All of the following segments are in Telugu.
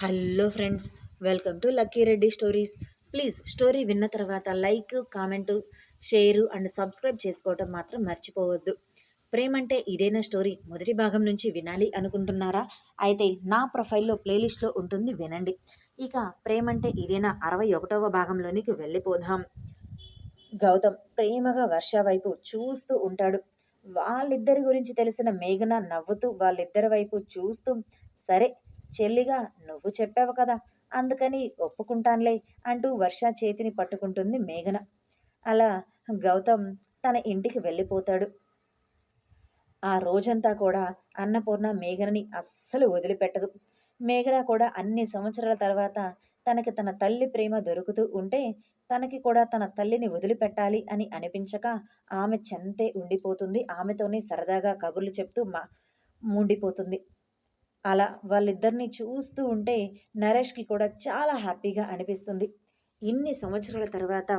Hello friends welcome to lucky Reddy stories. Please story విన్న తర్వాత like comment share and subscribe చేసుకోవటం మాత్రం మర్చిపోవద్దు. ప్రేమ అంటే ఇదేనా స్టోరీ? మొదటి భాగం నుంచి వినాలి అనుకుంటున్నారా? అయితే నా ప్రొఫైల్లో ప్లేలిస్ట్లో ఉంటుంది వినండి. ఇక ప్రేమ అంటే ఇదేనా? అరవై ఒకటవ భాగంలోనికి వెళ్ళిపోదాం. గౌతమ్ ప్రేమగా వర్ష వైపు చూస్తూ ఉంటాడు. వాళ్ళిద్దరి గురించి తెలిసిన మేఘన నవ్వుతూ వాళ్ళిద్దరి వైపు చూస్తూ సరే చెల్లిగా నువ్వు చెప్పావు కదా అందుకని ఒప్పుకుంటానులే అంటూ వర్ష చేతిని పట్టుకుంటుంది మేఘన. అలా గౌతమ్ తన ఇంటికి వెళ్ళిపోతాడు. ఆ రోజంతా కూడా అన్నపూర్ణ మేఘనని అస్సలు వదిలిపెట్టదు. మేఘన కూడా అన్ని సంవత్సరాల తర్వాత తనకి తన తల్లి ప్రేమ దొరుకుతూ ఉంటే తనకి కూడా తన తల్లిని వదిలిపెట్టాలి అని అనిపించక ఆమె చెంతే ఉండిపోతుంది. ఆమెతోనే సరదాగా కబుర్లు చెప్తూ మా ముండిపోతుంది. అలా వాళ్ళిద్దరిని చూస్తూ ఉంటే నరేష్కి కూడా చాలా హ్యాపీగా అనిపిస్తుంది. ఇన్ని సంవత్సరాల తర్వాత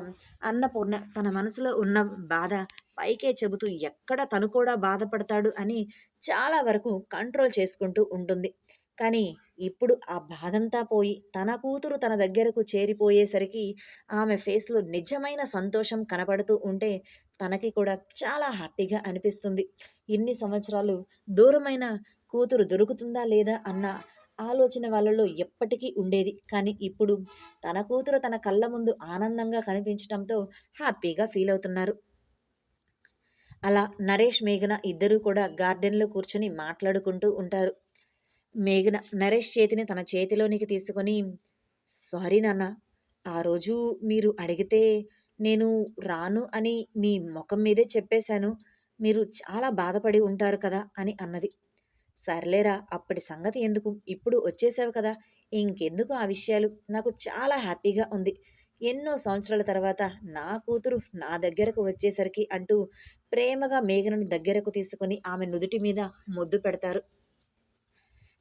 అన్నపూర్ణ తన మనసులో ఉన్న బాధ పైకే చెబుతూ ఎక్కడ తను కూడా బాధపడతాడు అని చాలా వరకు కంట్రోల్ చేసుకుంటూ ఉంటుంది. కానీ ఇప్పుడు ఆ బాధంతా పోయి తన కూతురు తన దగ్గరకు చేరిపోయేసరికి ఆమె ఫేస్లో నిజమైన సంతోషం కనపడుతూ ఉంటే తనకి కూడా చాలా హ్యాపీగా అనిపిస్తుంది. ఇన్ని సంవత్సరాలు దూరమైన కూతురు దొరుకుతుందా లేదా అన్న ఆలోచన వాళ్ళలో ఎప్పటికీ ఉండేది. కానీ ఇప్పుడు తన కూతురు తన కళ్ళ ముందు ఆనందంగా కనిపించడంతో హ్యాపీగా ఫీల్ అవుతున్నారు. అలా నరేష్ మేఘన ఇద్దరూ కూడా గార్డెన్లో కూర్చొని మాట్లాడుకుంటూ ఉంటారు. మేఘన నరేష్ చేతిని తన చేతిలోనికి తీసుకొని సారీ నాన్న ఆ రోజు మీరు అడిగితే నేను రాను అని మీ ముఖం మీదే చెప్పేశాను. మీరు చాలా బాధపడి ఉంటారు కదా అని అన్నది. సర్లేరా అప్పటి సంగతి ఎందుకు? ఇప్పుడు వచ్చేసావు కదా ఇంకెందుకు ఆ విషయాలు? నాకు చాలా హ్యాపీగా ఉంది. ఎన్నో సంవత్సరాల తర్వాత నా కూతురు నా దగ్గరకు వచ్చేసరికి అంటూ ప్రేమగా మేఘనను దగ్గరకు తీసుకుని ఆమె నుదుటి మీద ముద్దు పెడతారు.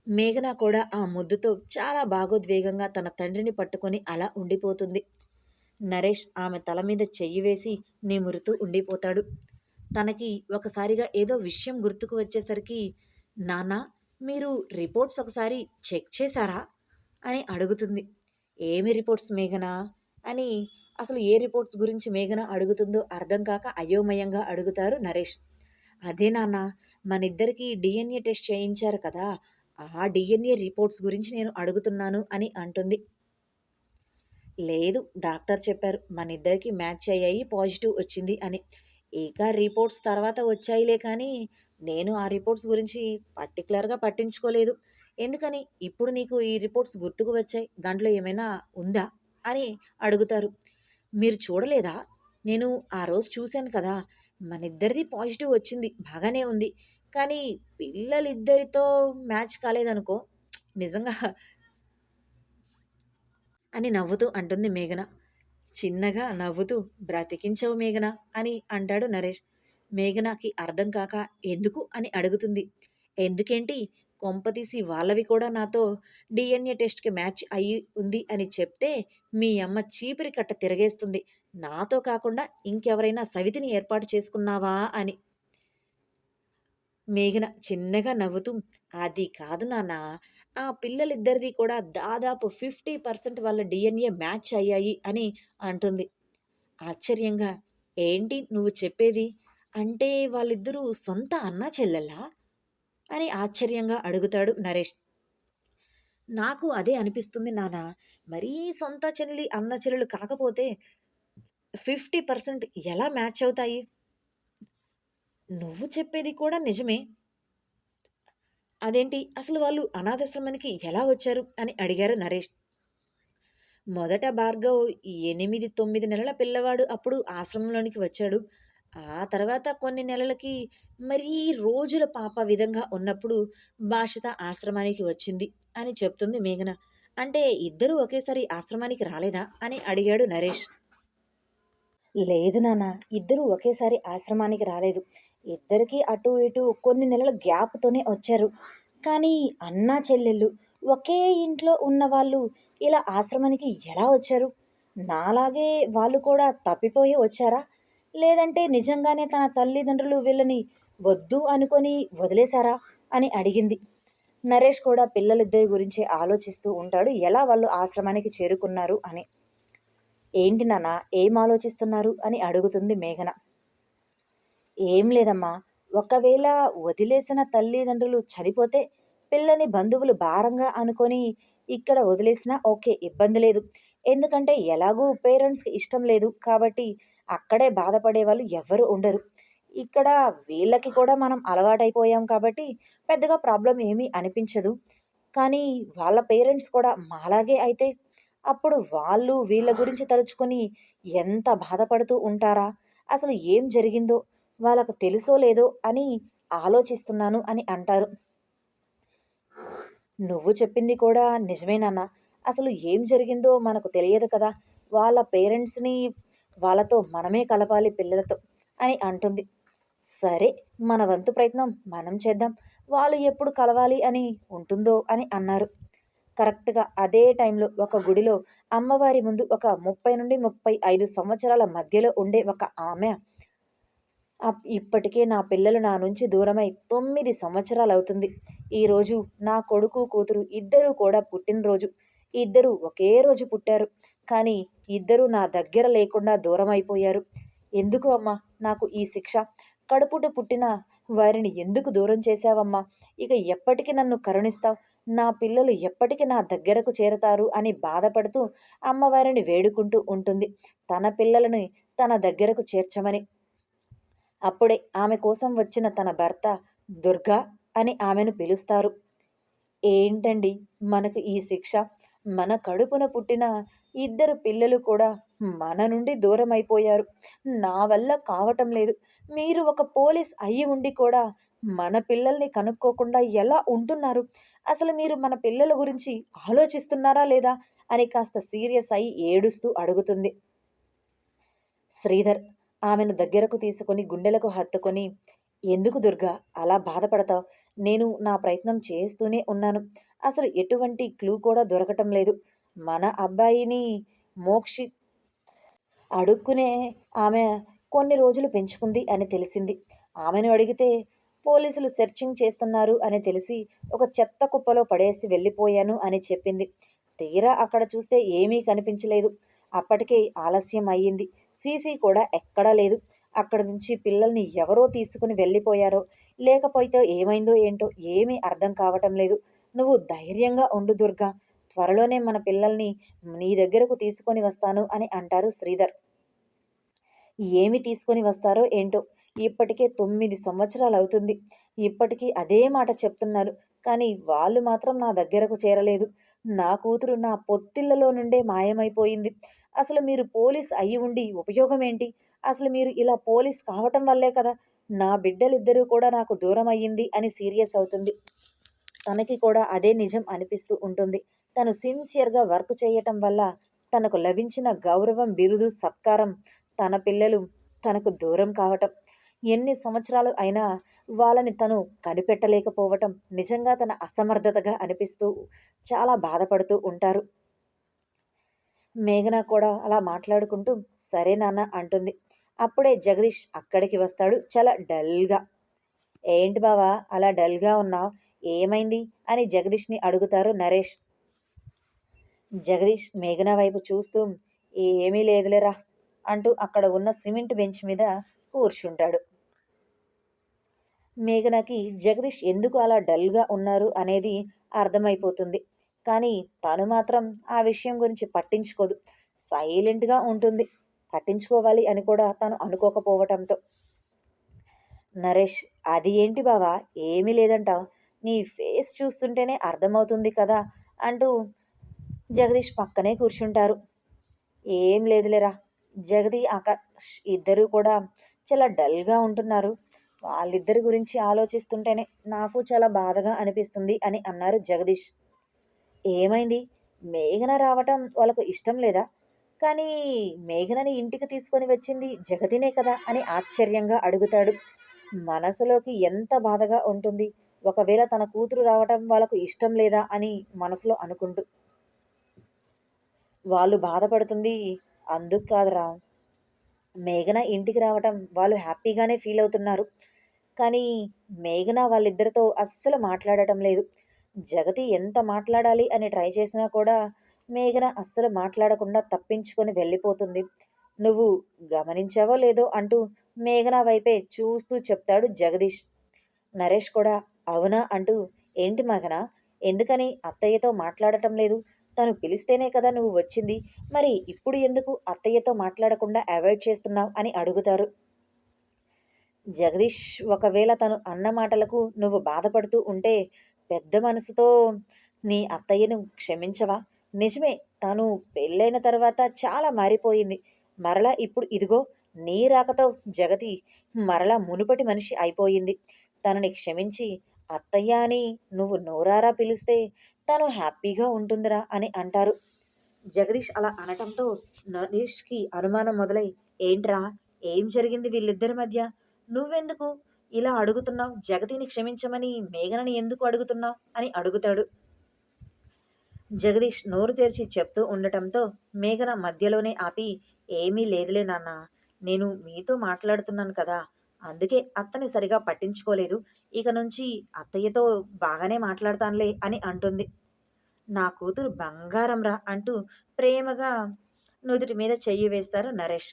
మేఘన కూడా ఆ ముద్దుతో చాలా భాగోద్వేగంగా తన తండ్రిని పట్టుకొని అలా ఉండిపోతుంది. నరేష్ ఆమె తల మీద చెయ్యి వేసి నిమురుతూ ఉండిపోతాడు. తనకి ఒకసారిగా ఏదో విషయం గుర్తుకు వచ్చేసరికి నానా మీరు రిపోర్ట్స్ ఒకసారి చెక్ చేశారా? అని అడుగుతుంది. ఏమి రిపోర్ట్స్ మేఘనా? అని అసలు ఏ రిపోర్ట్స్ గురించి మేఘన అడుగుతుందో అర్థం కాక అయోమయంగా అడుగుతారు నరేష్. అదే నాన్న మన ఇద్దరికీ డిఎన్ఏ టెస్ట్ చేయించారు కదా ఆ డిఎన్ఏ రిపోర్ట్స్ గురించి నేను అడుగుతున్నాను అని అంటుంది. లేదు డాక్టర్ చెప్పారు మన ఇద్దరికి మ్యాచ్ అయ్యాయి పాజిటివ్ వచ్చింది అని. ఇక రిపోర్ట్స్ తర్వాత వచ్చాయిలే కానీ నేను ఆ రిపోర్ట్స్ గురించి పర్టికులర్గా పట్టించుకోలేదు. ఎందుకని? ఇప్పుడు నీకు ఈ రిపోర్ట్స్ గుర్తుకు వచ్చాయి. దాంట్లో ఏమైనా ఉందా? అని అడుగుతారు. మీరు చూడలేదా? నేను ఆ రోజు చూశాను కదా! మన ఇద్దరిది పాజిటివ్ వచ్చింది. బాగానే ఉంది. కానీ పిల్లలిద్దరితో మ్యాచ్ కాలేదనుకో నిజంగా అని నవ్వుతూ అంటుంది మేఘన. చిన్నగా నవ్వుతూ బ్రతికించవు మేఘన అని అంటాడు నరేష్. మేఘనాకి అర్థం కాక ఎందుకు అని అడుగుతుంది. ఎందుకేంటి? కొంపతీసి వాళ్ళవి కూడా నాతో డిఎన్ఏ టెస్ట్కి మ్యాచ్ అయ్యి ఉంది అని చెప్తే మీ అమ్మ చీపిరి కట్ట తిరగేస్తుంది. నాతో కాకుండా ఇంకెవరైనా సవితిని ఏర్పాటు చేసుకున్నావా అని. మేఘన చిన్నగా నవ్వుతూ అది కాదు నాన్న ఆ పిల్లలిద్దరిది కూడా దాదాపు ఫిఫ్టీ పర్సెంట్ వాళ్ళ డిఎన్ఏ మ్యాచ్ అయ్యాయి అని అంటుంది. ఆశ్చర్యంగా ఏంటి నువ్వు చెప్పేది? అంటే వాళ్ళిద్దరూ సొంత అన్న చెల్లెలా? అని ఆశ్చర్యంగా అడుగుతాడు నరేష్. నాకు అదే అనిపిస్తుంది నాన్న మరీ సొంత చెల్లి అన్న చెల్లెలు కాకపోతే ఫిఫ్టీ పర్సెంట్ ఎలా మ్యాచ్ అవుతాయి? నువ్వు చెప్పేది కూడా నిజమే. అదేంటి? అసలు వాళ్ళు అనాథాశ్రమానికి ఎలా వచ్చారు? అని అడిగారు నరేష్. మొదట భార్గవ్ ఎనిమిది తొమ్మిది నెలల పిల్లవాడు అప్పుడు ఆశ్రమంలోనికి వచ్చాడు. ఆ తర్వాత కొన్ని నెలలకి మరీ రోజుల పాప విధంగా ఉన్నప్పుడు భాషిత ఆశ్రమానికి వచ్చింది అని చెప్తుంది మేఘన. అంటే ఇద్దరూ ఒకేసారి ఆశ్రమానికి రాలేదా అని అడిగాడు నరేష్. లేదు నాన్న ఇద్దరూ ఒకేసారి ఆశ్రమానికి రాలేదు. ఇద్దరికీ అటు ఇటు కొన్ని నెలల గ్యాప్తోనే వచ్చారు. కానీ అన్నా చెల్లెళ్ళు ఒకే ఇంట్లో ఉన్న వాళ్ళు ఇలా ఆశ్రమానికి ఎలా వచ్చారు? నాలాగే వాళ్ళు కూడా తప్పిపోయి వచ్చారా? లేదంటే నిజంగానే తన తల్లిదండ్రులు వీళ్ళని వద్దు అనుకొని వదిలేశారా అని అడిగింది. నరేష్ కూడా పిల్లలిద్దరి గురించి ఆలోచిస్తూ ఉంటాడు. ఎలా వాళ్ళు ఆశ్రమానికి చేరుకున్నారు అని. ఏంటి నాన్న ఏం ఆలోచిస్తున్నారు అని అడుగుతుంది మేఘన. ఏం లేదమ్మా ఒకవేళ వదిలేసిన తల్లిదండ్రులు చనిపోతే పిల్లని బంధువులు భారంగా అనుకొని ఇక్కడ వదిలేసినా ఓకే ఇబ్బంది లేదు. ఎందుకంటే ఎలాగూ పేరెంట్స్కి ఇష్టం లేదు కాబట్టి అక్కడే బాధపడే వాళ్ళు ఎవరు ఉండరు. ఇక్కడ వీళ్ళకి కూడా మనం అలవాటైపోయాం కాబట్టి పెద్దగా ప్రాబ్లం ఏమీ అనిపించదు. కానీ వాళ్ళ పేరెంట్స్ కూడా మాలాగే అయితే అప్పుడు వాళ్ళు వీళ్ళ గురించి తలుచుకొని ఎంత బాధపడుతూ ఉంటారా? అసలు ఏం జరిగిందో? వాళ్ళకు తెలుసో లేదో అని ఆలోచిస్తున్నాను అని అంటారు. నువ్వు చెప్పింది కూడా నిజమేనన్నా. అసలు ఏం జరిగిందో మనకు తెలియదు కదా. వాళ్ళ పేరెంట్స్ని వాళ్ళతో మనమే కలపాలి పిల్లలతో అని అంటుంది. సరే మన వంతు ప్రయత్నం మనం చేద్దాం. వాళ్ళు ఎప్పుడు కలవాలి అని ఉంటుందో అని అన్నారు. కరెక్ట్గా అదే టైంలో ఒక గుడిలో అమ్మవారి ముందు ఒక ముప్పై నుండి ముప్పై ఐదు సంవత్సరాల మధ్యలో ఉండే ఒక ఆమె ఇప్పటికే నా పిల్లలు నా నుంచి దూరమై తొమ్మిది సంవత్సరాలు అవుతుంది ఈరోజు నా కొడుకు కూతురు ఇద్దరూ కూడా పుట్టినరోజు. ఇద్దరు ఒకే రోజు పుట్టారు. కానీ ఇద్దరు నా దగ్గర లేకుండా దూరం అయిపోయారు. ఎందుకు అమ్మా? నాకు ఈ శిక్ష. కడుపుట పుట్టిన వారిని ఎందుకు దూరం చేశావమ్మా? ఇక ఎప్పటికి నన్ను కరుణిస్తావు? నా పిల్లలు ఎప్పటికి నా దగ్గరకు చేరతారు అని బాధపడుతూ అమ్మవారిని వేడుకుంటూ ఉంటుంది. తన పిల్లలని తన దగ్గరకు చేర్చమని. అప్పుడే ఆమె కోసం వచ్చిన తన భర్త దుర్గా అని ఆమెను పిలుస్తారు. ఏంటండి? మనకు ఈ శిక్ష? మన కడుపున పుట్టిన ఇద్దరు పిల్లలు కూడా మన నుండి దూరం అయిపోయారు నా వల్ల కావటం లేదు. మీరు ఒక పోలీస్ అయ్యి ఉండి కూడా మన పిల్లల్ని కనుక్కోకుండా ఎలా ఉంటున్నారు? అసలు మీరు మన పిల్లల గురించి ఆలోచిస్తున్నారా లేదా? అని కాస్త సీరియస్ అయి ఏడుస్తూ అడుగుతుంది. శ్రీధర్ ఆమెను దగ్గరకు తీసుకొని గుండెలకు హత్తుకొని ఎందుకు దుర్గా అలా బాధపడతావు? నేను నా ప్రయత్నం చేస్తూనే ఉన్నాను. అసలు ఎటువంటి క్లూ కూడా దొరకటం లేదు. మన అబ్బాయిని మోక్షి అడుక్కునే ఆమె కొన్ని రోజులు పెంచుకుంది అని తెలిసింది. ఆమెను అడిగితే పోలీసులు సెర్చింగ్ చేస్తున్నారు అని తెలిసి ఒక చెత్త కుప్పలో పడేసి వెళ్ళిపోయాను అని చెప్పింది. తీరా అక్కడ చూస్తే ఏమీ కనిపించలేదు. అప్పటికే ఆలస్యం అయ్యింది. సీసీ కూడా ఎక్కడా లేదు. అక్కడ నుంచి పిల్లల్ని ఎవరో తీసుకుని వెళ్ళిపోయారో లేకపోతే ఏమైందో ఏంటో ఏమీ అర్థం కావటం లేదు. నువ్వు ధైర్యంగా ఉండు దుర్గా. త్వరలోనే మన పిల్లల్ని నీ దగ్గరకు తీసుకొని వస్తాను అని అంటారు శ్రీధర్. ఏమి తీసుకొని వస్తారో ఏంటో? ఇప్పటికే తొమ్మిది సంవత్సరాలు అవుతుంది. ఇప్పటికీ అదే మాట చెప్తున్నారు. కానీ వాళ్ళు మాత్రం నా దగ్గరకు చేరలేదు. నా కూతురు నా పొత్తిళ్ళలో నుండే మాయమైపోయింది. అసలు మీరు పోలీస్ అయి ఉండి ఉపయోగం ఏంటి అసలు మీరు ఇలా పోలీస్ కావటం వల్లే కదా నా బిడ్డలిద్దరూ కూడా నాకు దూరం అయ్యింది అని సీరియస్ అవుతుంది. తనకి కూడా అదే నిజం అనిపిస్తూ ఉంటుంది. తను సిన్సియర్గా వర్క్ చేయటం వల్ల తనకు లభించిన గౌరవం బిరుదు సత్కారం తన పిల్లలు తనకు దూరం కావటం ఎన్ని సంవత్సరాలు అయినా వాళ్ళని తను కనిపెట్టలేకపోవటం నిజంగా తన అసమర్థతగా అనిపిస్తూ చాలా బాధపడుతూ ఉంటారు. మేఘన కూడా అలా మాట్లాడుకుంటూ సరే నాన్న అంటుంది. అప్పుడే జగదీష్ అక్కడికి వస్తాడు. చాలా డల్గా. ఏంటి బావా అలా డల్గా ఉన్నావు? ఏమైంది? అని జగదీష్ని అడుగుతారు నరేష్. జగదీష్ మేఘన వైపు చూస్తూ ఏమీ లేదులేరా అంటూ అక్కడ ఉన్న సిమెంట్ బెంచ్ మీద కూర్చుంటాడు. మేఘనకి జగదీష్ ఎందుకు అలా డల్గా ఉన్నారు? అనేది అర్థమైపోతుంది. కానీ తను మాత్రం ఆ విషయం గురించి పట్టించుకోదు. సైలెంట్గా ఉంటుంది. పట్టించుకోవాలి అని కూడా తను అనుకోకపోవటంతో. నరేష్ అది ఏంటి బావా? ఏమీ లేదంట. నీ ఫేస్ చూస్తుంటేనే అర్థమవుతుంది కదా అంటూ జగదీష్ పక్కనే కూర్చుంటారు. ఏం లేదులేరా. జగదీ ఆకాష్ ఇద్దరూ కూడా చాలా డల్గా ఉంటున్నారు. వాళ్ళిద్దరి గురించి ఆలోచిస్తుంటేనే నాకు చాలా బాధగా అనిపిస్తుంది అని అన్నారు జగదీష్. ఏమైంది? మేఘన రావటం వాళ్ళకు ఇష్టం లేదా? కానీ మేఘనని ఇంటికి తీసుకొని వచ్చింది జగతినే కదా అని ఆశ్చర్యంగా అడుగుతాడు. మనసులోకి ఎంత బాధగా ఉంటుంది. ఒకవేళ తన కూతురు రావటం వాళ్ళకు ఇష్టం లేదా అని మనసులో అనుకుంటూ. వాళ్ళు బాధపడుతుంది. అందుకు కాదురా. మేఘన ఇంటికి రావటం వాళ్ళు హ్యాపీగానే ఫీల్ అవుతున్నారు. కానీ మేఘన వాళ్ళిద్దరితో అస్సలు మాట్లాడటం లేదు. జగతి ఎంత మాట్లాడాలి అని ట్రై చేసినా కూడా మేఘన అస్సలు మాట్లాడకుండా తప్పించుకొని వెళ్ళిపోతుంది. నువ్వు గమనించావో లేదో అంటూ మేఘన వైపే చూస్తూ చెప్తాడు జగదీష్. నరేష్ కూడా అవునా అంటూ ఏంటి మగన ఎందుకని అత్తయ్యతో మాట్లాడటం లేదు? తను పిలిస్తేనే కదా నువ్వు వచ్చింది. మరి ఇప్పుడు ఎందుకు అత్తయ్యతో మాట్లాడకుండా అవాయిడ్ చేస్తున్నావు అని అడుగుతారు. జగదీష్ ఒకవేళ తను అన్న మాటలకు నువ్వు బాధపడుతూ ఉంటే పెద్ద మనసుతో నీ అత్తయ్యను క్షమించవా? నిజమే తను పెళ్ళైన తర్వాత చాలా మారిపోయింది. మరలా ఇప్పుడు ఇదిగో నీ రాకతో జగతి మరలా మునుపటి మనిషి అయిపోయింది. తనని క్షమించి అత్తయ్య అని నువ్వు నోరారా పిలిస్తే తను హ్యాపీగా ఉంటుందిరా అని అంటారు. జగదీష్ అలా అనటంతో నరేష్కి అనుమానం మొదలై ఏంట్రా ఏం జరిగింది వీళ్ళిద్దరి మధ్య? నువ్వెందుకు ఇలా అడుగుతున్నావు? జగతిని క్షమించమని మేఘనని ఎందుకు అడుగుతున్నావు? అని అడుగుతాడు. జగదీష్ నోరు తెరిచి చెప్తూ ఉండటంతో మేఘన మధ్యలోనే ఆపి ఏమీ లేదులే నాన్న నేను మీతో మాట్లాడుతున్నాను కదా. అందుకే అత్తని సరిగా పట్టించుకోలేదు. ఇక నుంచి అత్తయ్యతో బాగానే మాట్లాడతానులే అని అంటుంది. నా కూతురు బంగారంరా అంటూ ప్రేమగా నుదుటి మీద చెయ్యి వేస్తారు నరేష్.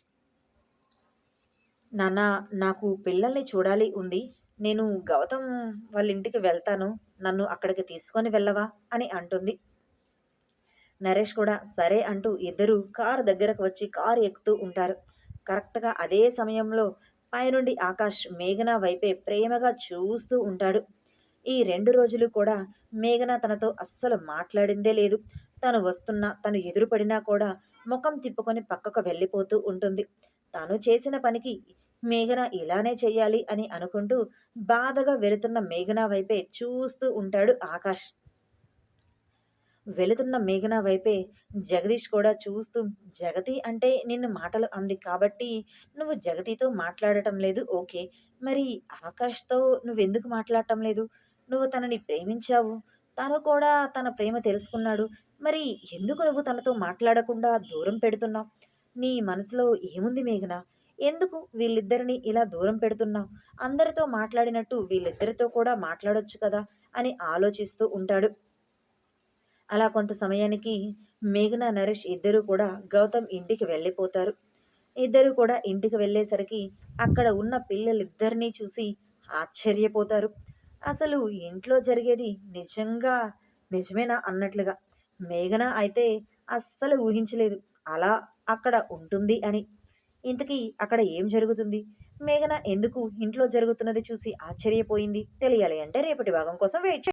నాన్న నాకు పిల్లల్ని చూడాలి ఉంది. నేను గౌతమ్ వాళ్ళ ఇంటికి వెళ్తాను. నన్ను అక్కడికి తీసుకొని వెళ్ళవా అని అంటుంది. నరేష్ కూడా సరే అంటూ ఇద్దరు కారు దగ్గరకు వచ్చి కారు ఎక్కుతూ ఉంటారు. కరెక్ట్గా అదే సమయంలో పైనుండి ఆకాష్ మేఘన వైపే ప్రేమగా చూస్తూ ఉంటాడు. ఈ రెండు రోజులు కూడా మేఘన తనతో అస్సలు మాట్లాడిందే లేదు. తను వస్తున్నా తను ఎదురుపడినా కూడా ముఖం తిప్పుకొని పక్కకు వెళ్ళిపోతూ ఉంటుంది. తను చేసిన పనికి మేఘన ఇలానే చెయ్యాలి అని అనుకుంటూ బాధగా వెళుతున్న మేఘన వైపే చూస్తూ ఉంటాడు ఆకాష్. వెళుతున్న మేఘన వైపే జగదీష్ కూడా చూస్తూ జగతి అంటే నిన్ను మాటలు అంది కాబట్టి నువ్వు జగతితో మాట్లాడటం లేదు ఓకే. మరి ఆకాష్తో నువ్వెందుకు మాట్లాడటం లేదు? నువ్వు తనని ప్రేమించావు. తను కూడా తన ప్రేమ తెలుసుకున్నాడు. మరి ఎందుకు నువ్వు తనతో మాట్లాడకుండా దూరం పెడుతున్నావు? నీ మనసులో ఏముంది మేఘన? ఎందుకు వీళ్ళిద్దరిని ఇలా దూరం పెడుతున్నావు? అందరితో మాట్లాడినట్టు వీళ్ళిద్దరితో కూడా మాట్లాడొచ్చు కదా అని ఆలోచిస్తూ ఉంటాడు అలా కొంత సమయానికి మేఘన నరేష్ ఇద్దరూ కూడా గౌతమ్ ఇంటికి వెళ్ళిపోతారు. ఇద్దరు కూడా ఇంటికి వెళ్ళేసరికి అక్కడ ఉన్న పిల్లలిద్దరినీ చూసి ఆశ్చర్యపోతారు. అసలు ఇంట్లో జరిగేది నిజంగా నిజమేనా అన్నట్లుగా. మేఘన అయితే అస్సలు ఊహించలేదు అలా అక్కడ ఉంటుంది అని. ఇంతకీ అక్కడ ఏం జరుగుతుంది? మేఘన ఎందుకు ఇంట్లో జరుగుతున్నది చూసి ఆశ్చర్యపోయింది. తెలియాలి అంటే రేపటి భాగం కోసం వెయిట్